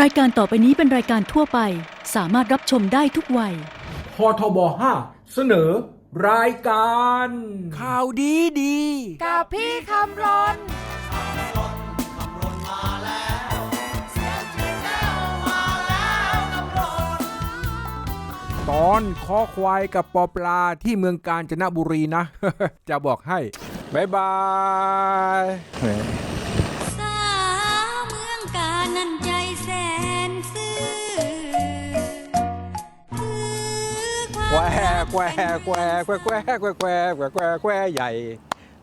รายการต่อไปนี้เป็นรายการทั่วไป สามารถรับชมได้ทุกวัย พทบ5เสนอ รายการ ข่าวดีดี กับพี่คำรนตอนคอควายกับปอปลาที่เมืองกาญจนบุรีนะ จะบอกให้บายบาย สาวเมืองกาญนั้นใจ ววแควแควแควแควแควแควแควแควแควใหญ่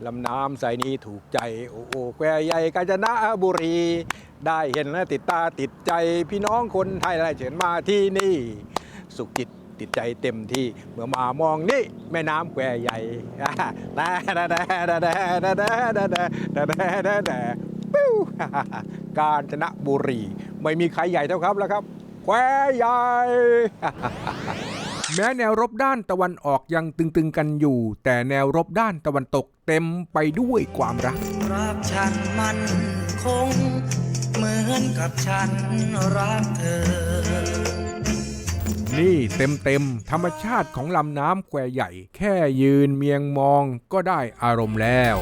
ลำน้ำใสนี้ถูกใจ โอ้โอแควใหญ่กาญจนบุรี ได้เห็นและติดตาติดใจพี่น้องคนไทยและเชิญมาที่นี่ สุขจิตติดใจเต็มที่เมื่อมามองนี่แม่น้ำแควใหญ่ดาดาดาดาดาดาดาดาดาดาดาดาดาปิ้วกาญจนบุรี ไม่มีใครใหญ่เท่าครับแล้วครับ แควใหญ่ แม้แนวรบด้านตะวันออกยังตึงๆกันอยู่ แต่แนวรบด้านตะวันตกเต็มไปด้วยความรัก รักฉันมันคง เหมือนกับฉันรักเธอนี่เต็มๆธรรมชาติของลำน้ำแควใหญ่ แค่ยืนเมียงมองก็ได้อารมณ์แล้ว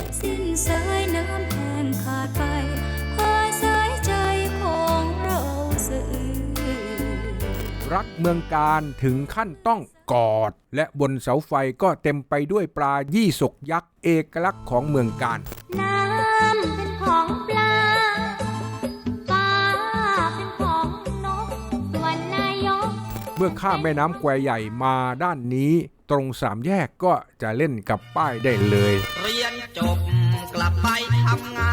รักเมืองการถึงขั้นต้องกอด และบนเสาไฟก็เต็มไปด้วยปลายี่สกยักษ์เอกลักษณ์ของเมืองการน้ำเป็นของปลาปลาเป็นของนกส่วนนายกเมื่อข้ามแม่น้ำแควใหญ่มาด้านนี้ ตรงสามแยกก็จะเล่นกับป้ายได้เลย เรียนจบกลับไปทำงาน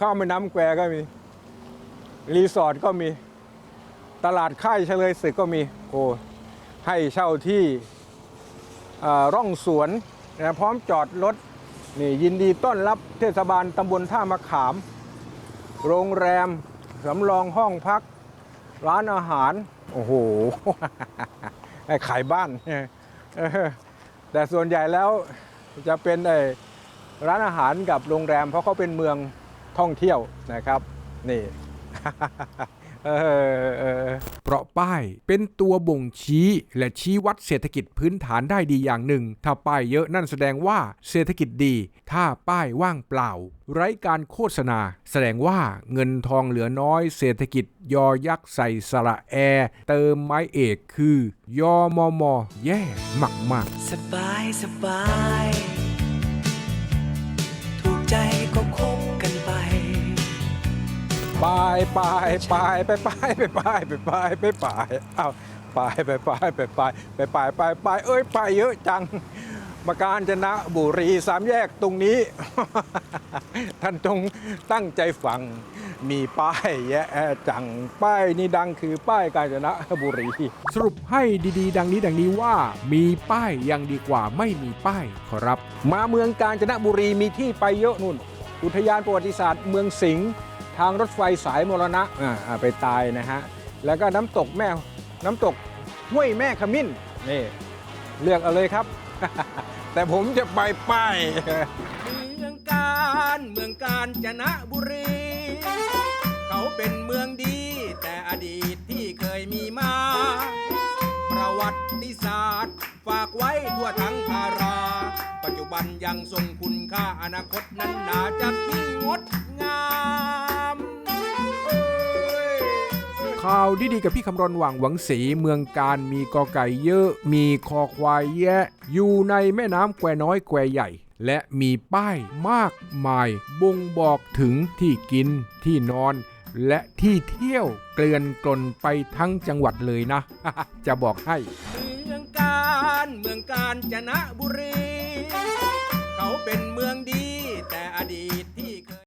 ข้ามแม่น้ำแควก็มี รีสอร์ทก็มี ตลาดค่ายเฉลยศึกก็มีโอ้ให้เช่าที่ร่องสวนนะพร้อมจอดรถนี่ยินดีต้อนรับเทศบาลตำบลท่ามะขาม โรงแรมสำรองห้องพัก ร้านอาหาร โอ้โหขายบ้าน แต่ส่วนใหญ่แล้วจะเป็นไอ้ร้านอาหารกับโรงแรม เพราะเขาเป็นเมือง ท่องเที่ยวนะครับ นี่เออเออเพราะป้ายเป็นตัวบ่งชี้และชี้วัดเศรษฐกิจพื้นฐานได้ดีอย่างหนึ่ง ถ้าป้ายเยอะนั่นแสดงว่าเศรษฐกิจดี ถ้าป้ายว่างเปล่า ไร้การโฆษณา แสดงว่าเงินทองเหลือน้อย เศรษฐกิจยอยักษ์ใส่สระแอ เติมไม้เอกคือ ยอมอมอแย่มากๆสบายสบายถูกใจก็คบกันไป ไปไปไปไปไปไปไปไปไปไปไปเอาไปไปไปไปไปไปไปไปไปเอ้ยไปเยอะจังมาการจนะบุรีสามแยกตรงนี้ ท่านจงตั้งใจฟังมีป้ายแยะจังป้ายนี้ดังคือป้ายกาญจนบุรี สรุปให้ดีๆ ดังนี้ดังนี้ว่า มีป้ายยังดีกว่าไม่มีป้ายขอรับ มาเมืองกาญจนบุรีมีที่ไปเยอะนู่น อุทยานประวัติศาสตร์เมืองสิงห์ ทางรถไฟสายมรณะอ่าไปตายนะฮะ แล้วก็น้ำตกแม่น้ำตกห้วยแม่ขมิ้นนี่เลือกเอาเลยครับ แต่ผมจะไปป้ายเมืองการเมืองการจนะบุรี เขาเป็นเมืองดี แต่อดีตที่เคยมีมา ประวัติศาสตร์ ฝากไว้ทั่วทั้งทารา ปัจจุบันยังทรงคุณค่าอนาคตนั้นนาจะยิ่งงดงาม ข่าวดีๆกับพี่คำรณหว่างหวังสีเมืองการมีกอไก่เยอะ มีคอควายแยะ อยู่ในแม่น้ำแควน้อยแควใหญ่ และมีป้ายมากมาย บ่งบอกถึงที่กินที่นอน และที่เที่ยวเกลื่อนกลนไปทั้งจังหวัดเลยนะ จะบอกให้ เมืองการเมืองการจนะบุรี เขาเป็นเมืองดีแต่อดีต